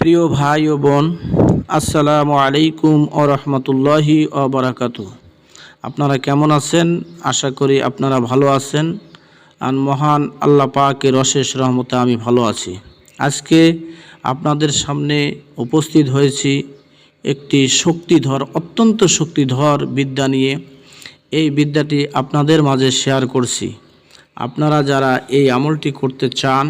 প্রিয় ভাই ও বোন, আসসালামু আলাইকুম ও রহমতুল্লাহি ও বারাকাতু আপনারা কেমন আছেন? আশা করি আপনারা ভালো আছেন। আর মহান আল্লাহ পাকের অশেষ রহমতে আমি ভালো আছি। আজকে আপনাদের সামনে উপস্থিত হয়েছি একটি শক্তিধর, অত্যন্ত শক্তিধর বিদ্যা নিয়ে। এই বিদ্যাটি আপনাদের মাঝে শেয়ার করছি। আপনারা যারা এই আমলটি করতে চান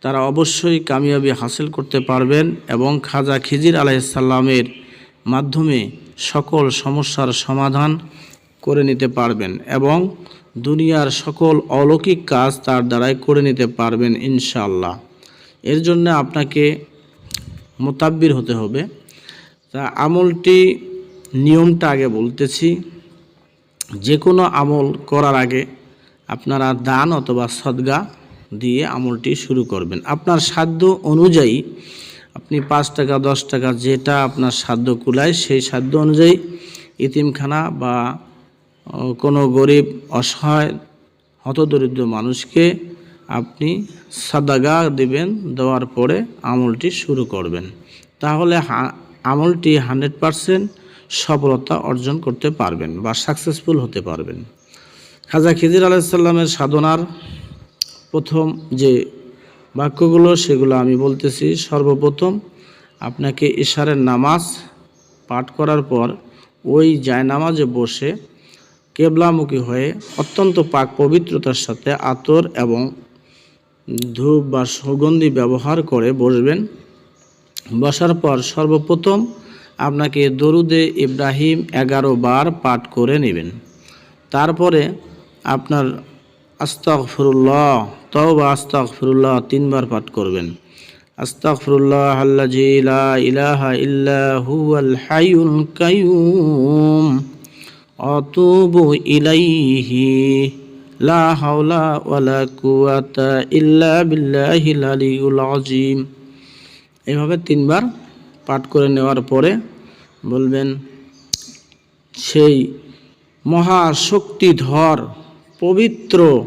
তারা অবশ্যই কামিয়াবি হাসিল করতে পারবেন এবং খাজা খিজির আলাইসাল্লামের মাধ্যমে সকল সমস্যার সমাধান করে নিতে পারবেন এবং দুনিয়ার সকল অলৌকিক কাজ তার দ্বারাই করে নিতে পারবেন ইনশাআল্লাহ। এর জন্য আপনাকে মোতাব্বির হতে হবে। তা আমলটি নিয়মটা আগে বলতেছি। যে কোনো আমল করার আগে আপনারা দান অথবা সদগা দিয়ে আমলটি শুরু করবেন। আপনার সাধ্য অনুযায়ী আপনি পাঁচ টাকা, দশ টাকা যেটা আপনার সাধ্য কুলায়, সেই সাধ্য অনুযায়ী ইতিমখানা বা কোনো গরিব, অসহায়, হতদরিদ্র মানুষকে আপনি সাদাগা দিবেন, দেওয়ার পরে আমলটি শুরু করবেন। তাহলে আমলটি হান্ড্রেড পারসেন্ট সফলতা অর্জন করতে পারবেন বা সাকসেসফুল হতে পারবেন। খাজা খিজির আলাইসাল্লামের সাধনার প্রথম যে বাক্যগুলো, সেগুলো আমি বলতেছি। সর্বপ্রথম আপনাকে ইশারের নামাজ পাঠ করার পর ওই জায়নামাজে বসে কেবলামুখী হয়ে অত্যন্ত পাক পবিত্রতার সাথে আতর এবং ধূপ বা সুগন্ধি ব্যবহার করে বসবেন। বসার পর সর্বপ্রথম আপনাকে দরুদে ইব্রাহিম এগারো বার পাঠ করে নেবেন। তারপরে আপনার আস্তাগফিরুল্লাহ, তওবা, আস্তাগফিরুল্লাহ তিনবার পাঠ করবেন। আস্তাগফিরুল্লাহ আল্লাজি লা ইলাহা ইল্লা হুয়াল হাইয়ুল কাইয়ুম, আতুবু ইলাইহি, লা হাওলা ওয়ালা কুওয়াতা ইল্লা বিল্লাহিল আলিয়্যুল আযীম। এভাবে তিনবার পাঠ করে নেওয়ার পরে বলবেন, সেই মহাশক্তিধর পবিত্র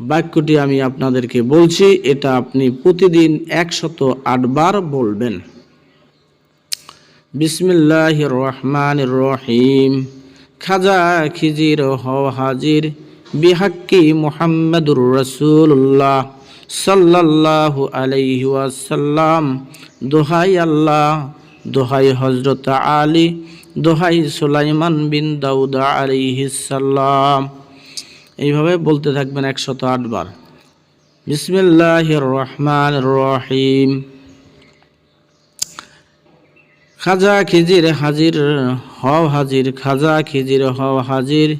বাক্যটি আমি আপনাদেরকে বলছি, এটা আপনি প্রতিদিন একশত আটবার বলবেন। বিসমিল্লাহ রহমান রহিম। খাজা খিজির হ হাজির। বিহাক্কি মুহাম্মদুর রসুল্লাহ সাল্লাল্লাহু আলাইহি ওয়াসাল্লাম। দোহাই আল্লাহ, দোহাই হজরত আলী, দোহাই সুলাইমান বিন দাউদ আলাইহিস সালাম। এইভাবে বলতে থাকবেন একশত আটবার বিসমিল্লাহ রহমান রহিম। খাজা খিজির হাজির, হও হাজির, খাজা খিজির, হও হাজির।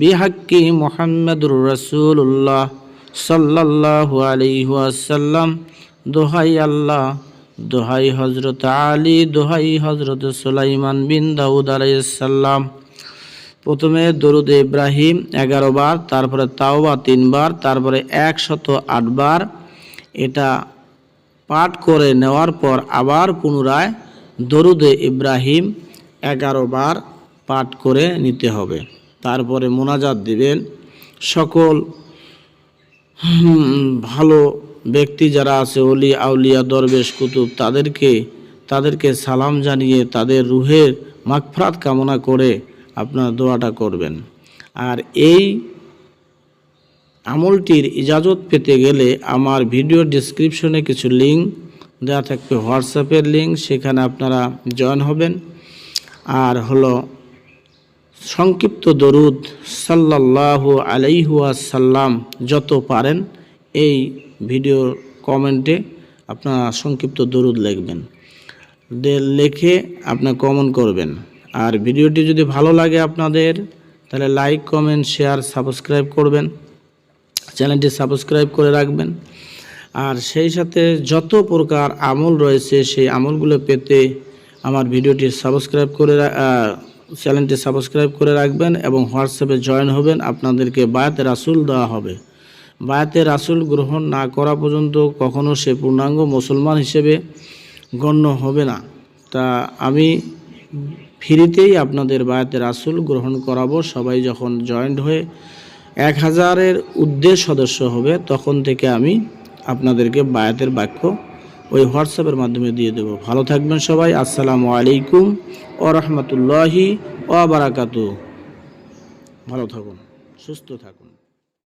বিহাক্কি মোহাম্মদুর রসুল্লাহ সাল্লাল্লাহু আলাইহি ওয়াসাল্লাম। দোহাই আল্লাহ, দোহাই হজরত আলী, দোহাই হজরত সুলাইমান বিন দাউদ আলাইসাল্লাম প্রথমে দরুদ ইব্রাহিম এগারো বার, তারপরে তাওবা তিনবার তারপরে একশত আটবার এটা পাঠ করে নেওয়ার পর আবার পুনরায় দরুদে ইব্রাহিম এগারো বার পাঠ করে নিতে হবে। তারপরে মোনাজাত দিবেন। সকল ভালো ব্যক্তি যারা আছে, অলি, আউলিয়া, দরবেশ, কুতুব, তাদেরকে তাদেরকে সালাম জানিয়ে তাদের রুহের মাগফরাত কামনা করে আপনার দোয়াটা করবেন। আর এই আমলটির ইজাজত পেতে গেলে আমার ভিডিও ডিসক্রিপশনে কিছু লিঙ্ক দেওয়া থাকবে হোয়াটসঅ্যাপের লিঙ্ক সেখানে আপনারা জয়েন হবেন। আর হলো সংক্ষিপ্ত দরুদ, সাল্লাল্লাহু আলাইহুয়াসাল্লাম যত পারেন এই ভিডিওর কমেন্টে আপনারা সংক্ষিপ্ত দরুদ লিখবেন। লিখে আপনার কমেন্ট করবেন। আর ভিডিওটি যদি ভালো লাগে আপনাদের, তাহলে লাইক কমেন্ট শেয়ার সাবস্ক্রাইব করবেন। চ্যানেলটি সাবস্ক্রাইব করে রাখবেন। আর সেই সাথে যত প্রকার আমল রয়েছে, সেই আমলগুলো পেতে আমার ভিডিওটি সাবস্ক্রাইব করে চ্যানেলটি সাবস্ক্রাইব করে রাখবেন এবং হোয়াটসঅ্যাপে জয়েন হবেন। আপনাদেরকে বায়াতে রাসুল দেওয়া হবে। বায়াতে রাসুল গ্রহণ না করা পর্যন্ত কখনো সে পূর্ণাঙ্গ মুসলমান হিসেবে গণ্য হবে না। তা আমি ফ্রিতেই আপনাদের বায়াতে রাসুল গ্রহণ করাবো। সবাই যখন জয়েন্ট হয়ে এক হাজারের ঊর্ধ্বে সদস্য হবে, তখন থেকে আমি আপনাদেরকে বায়াতের বাক্য ওই হোয়াটসঅ্যাপের মাধ্যমে দিয়ে দেব। ভালো থাকবেন সবাই। আসসালামু আলাইকুম ও রহমতুল্লাহি ও বারাকাতু ভালো থাকুন, সুস্থ থাকুন।